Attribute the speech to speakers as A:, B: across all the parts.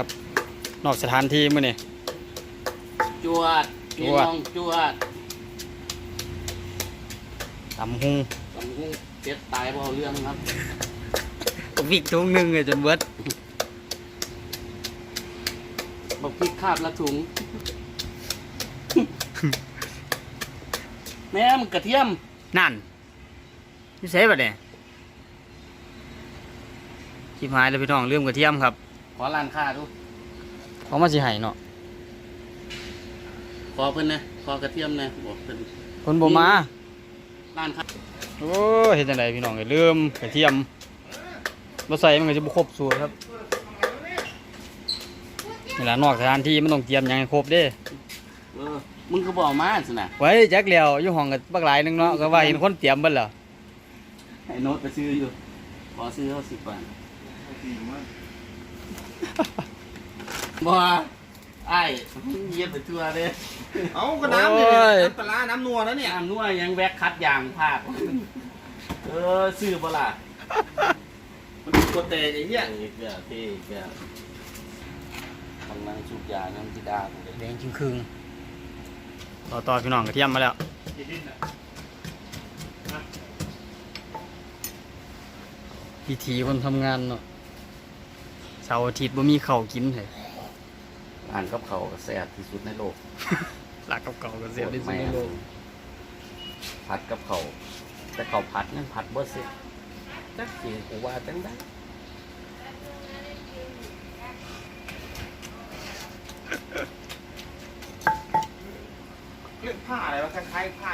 A: ครับ นอกสถานที่มื้อนี้
B: จวด
A: จ
B: พี่
A: วด
B: น้องจวด
A: ตำหุง
B: สำคุงเจ็ดตายบ่เอาเรื่องครับ
A: วิกถุงหนึงเลยจนเบิด
B: บักพริกคาบละถุง แม่มกระเทียม
A: นั่นนี่ใช่ปะเนี่ยชิบหายแล้วพี่น้องเรื่องกระเทียมครับ
B: ขอร้านค้าดู
A: เขามาสิให้เนาะ
B: ขอเพิ่นนะขอกระเทียมนะบอกเพิ่น
A: คนบ่มา
B: ร้านค้า
A: โอ้ยเฮ็ดจังไดพี่น้องเอ้ยลืมกระเทียมบ่ใส่มันก็จะบ่ครบสูตรครับนี่ล่ะนอกสถานที่มันต้องเตรียมหยังให้ครบเด้
B: เออมึงก็บอกมาสินะ
A: ไว้จักแล้วอยู่ห้องก็บักหลายหนึงเนาะก็ว่าเห็นคนเตรียมเบิดแล้ว
B: ให้โน้ตไปซื้ออยู่ขอซื้อเขาสิบบาท บ่ไอ้ายเย็บไปทั่วเลย
C: เอาก็น้ำเนี่ยน้ำปลาร้าน้ำนัวแล้วเนี่ย
B: น้ำนัวยังแวกคัดยางพาดเออซื้อบ่ล่ะ
C: มันกดเตะไอ้เหี้ย
B: เท่เกลือเท่เกลือทำนั่งสูบยาน้ำที่ดาผมเลย
A: แดงครึ่งๆต่อต่อพี่น้องกระเทียมมาแล้วพิธีคนทำงานเนาะเสาร์อาทิตย์บ่มีข้าวกินเลย
B: อ่านกับเขาวแซ่บที่สุดในโลก
A: หลักกับเก่าก็เสียบที่สุดในโลก
B: ผัดกับเขาวแต่เขาวผัดนั่นผัดบ่เสร็จจักเสียกูว่าจังได้
C: เรื่องผ้าอะไรวะคล้ายๆผ้า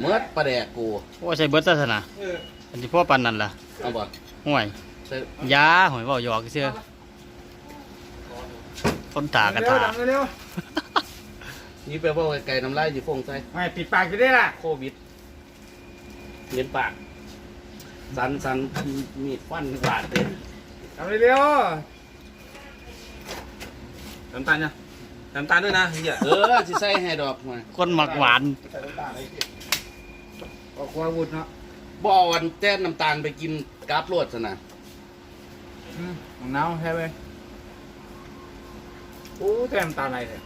B: เมื่อประแดกกู
A: โอ้ใช่เบิร์ตศาสนา
C: เออ
A: อันที่พ่อปันนั่นล่ะ
B: เอาบ่
A: ห่วย
B: ใส่
A: ยาหอยเบาหยอกเชื่อต้นตากระ
C: เร็ว
A: ตา
C: ดังเร็ว
B: นี่ไปว่าไกลๆน้ำลายอยู่ฟงใส่
C: ไม่ปิดปากจะได้ล่ะ
B: โควิดเงินปาก สันสันมีดฟันบาดเลย
C: ทำเร็วน้ำตาลเนี่ยน้ำตาลด้วยนะเหี้ย
B: เออสิใส่ให้ดอกมา
A: คนหมักหวาน
C: ใกความวุดเนาะ
B: บ่เอาวันแต้นน้ำตาลไปกินกราฟโรดซะนะ
C: อืมของน้ำใช่ไหมโอ้แต่น้ำตาลอะไรเนี่ย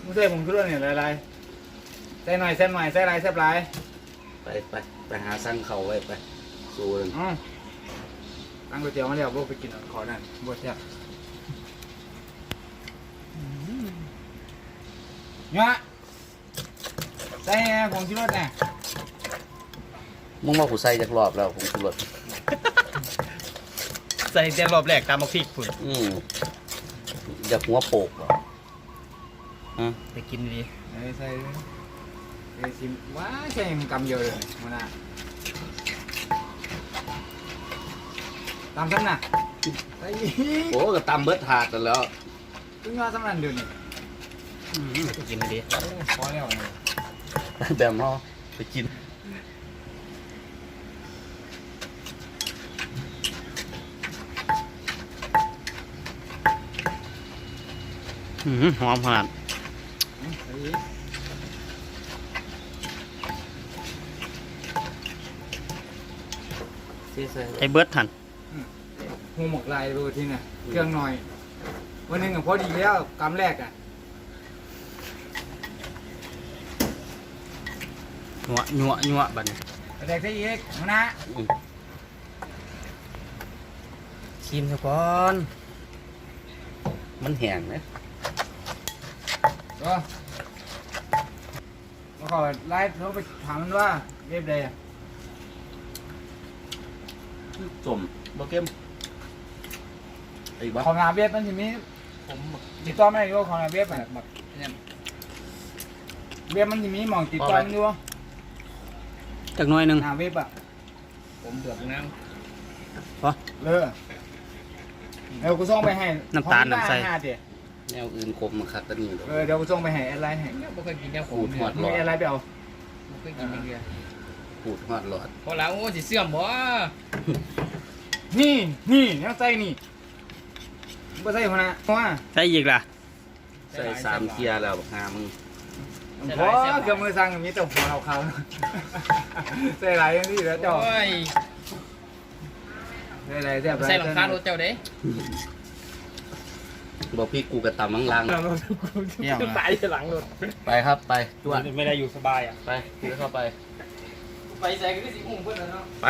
C: ไม่ใช่ผมคิดว่าเนี่ยอะไรๆใส่หน่อยใส่หน่อยใส่ไรใส่ไร
B: ไปไปไปหาสั่งเขาไว้ไปสู้เลย
C: อ๋อตั้งก๋วยเตี๋ยวมาแล้วพวกไปกินขอนั่นบวชเนี่ยเนี่ย ใส่ผงชูรสเนี่ย
B: มึงว่ากูใส่จักรอบแล้วผมสุรส
A: ใส่เต็มรอบแรกตามมาพริกพุ่น
B: อืมอยากหัวโปกเหรอฮะ
A: ไปกินดี
C: ใส่ใส่ใส่ชิมว้าใช่มันกำเดียวเลยมันอะตามซ้ำน่ะใส่
B: โอ้ก็ตำเบิดถาดกันแล้ว
C: ตึ้งยอดซ้ำนั่นเดี๋ยวนี้
A: อืมไปกินดี
C: พอแล้วเนี่ย
B: แบบเนาะไปกิน
A: อืมหอมขนาด
C: ใส่
B: ใส่ใส่
A: ไอ้เบิร์ดหัน
C: หูหมกลายดูทีน่ะเครื่องหน่อย วันหนึงก็พอดีแล้วกำแรกอะ
A: หนัวหนัวหนัวบัดนี้
C: แรกใส่อีกหัวหนะ
B: อืม
A: ชิมซะก่อน
B: มันแห้งนะ
C: ก็มาขอไลฟ์เขาไปถามมันว่าเว็บใดอะ
B: จมบ่เข้มไอ้บ้า
C: ของหาเว็บมันจะมีผมติดต่อไม่ได้ด้วยของหาเว็บอะแบบเนี่ยเว็บมันจะมีหมองติดต่อมันด้วย
A: จักหน่อยหนึง
C: หาเว็บอะ
B: ผมเดือดน้
C: เลอเดี๋ยวกูส่งไปให้
A: น้ำตาลน้ำใส
C: ห้าเดี๋ยวำ
B: แนวอื่นคมมาคัดตะนี่ดอก
C: เออเดี๋ยวกูส่งไปให้แอดไลน์ให้
D: บ่เคยกินแนวข
B: ขู
D: ม
B: ด
D: เนี่
B: หอด
D: ย
B: หล
C: มี
B: อด
C: แอดไลน์ไปเอา
D: บ่เคยกินเดียว
B: ขูดหอดหลอด
D: พอแล้วโอ้สิเสื่อมบ่
C: นี่นี่ยังใส่นี่บ่ใส่หัวหน้าเพราะว่า
A: ใส่อีกล่ะ
B: ใส่สามเทียร์แล้วบักหามึง
C: เเพราะเครื่องมือสั่งมีแต่หัวเราเขาใส่ไรอย่างนี้แล้วเจ้า
D: โอ้ย
C: ใส่ไรแซ่บ
D: ใส่หลังคารถเจ้าเด้
B: บอกพี่กูกระตำมังลัง
A: เที่ยว
D: ตา
A: นะ
D: ยหลังรถ
B: ไปครับไปจวด
D: ไม่ได้อยู่สบายอะ
B: ไปพี่เข้าไป
D: ไปใส่ก็สิหุ่มเพิ่นแล้วเนาะ
B: ไป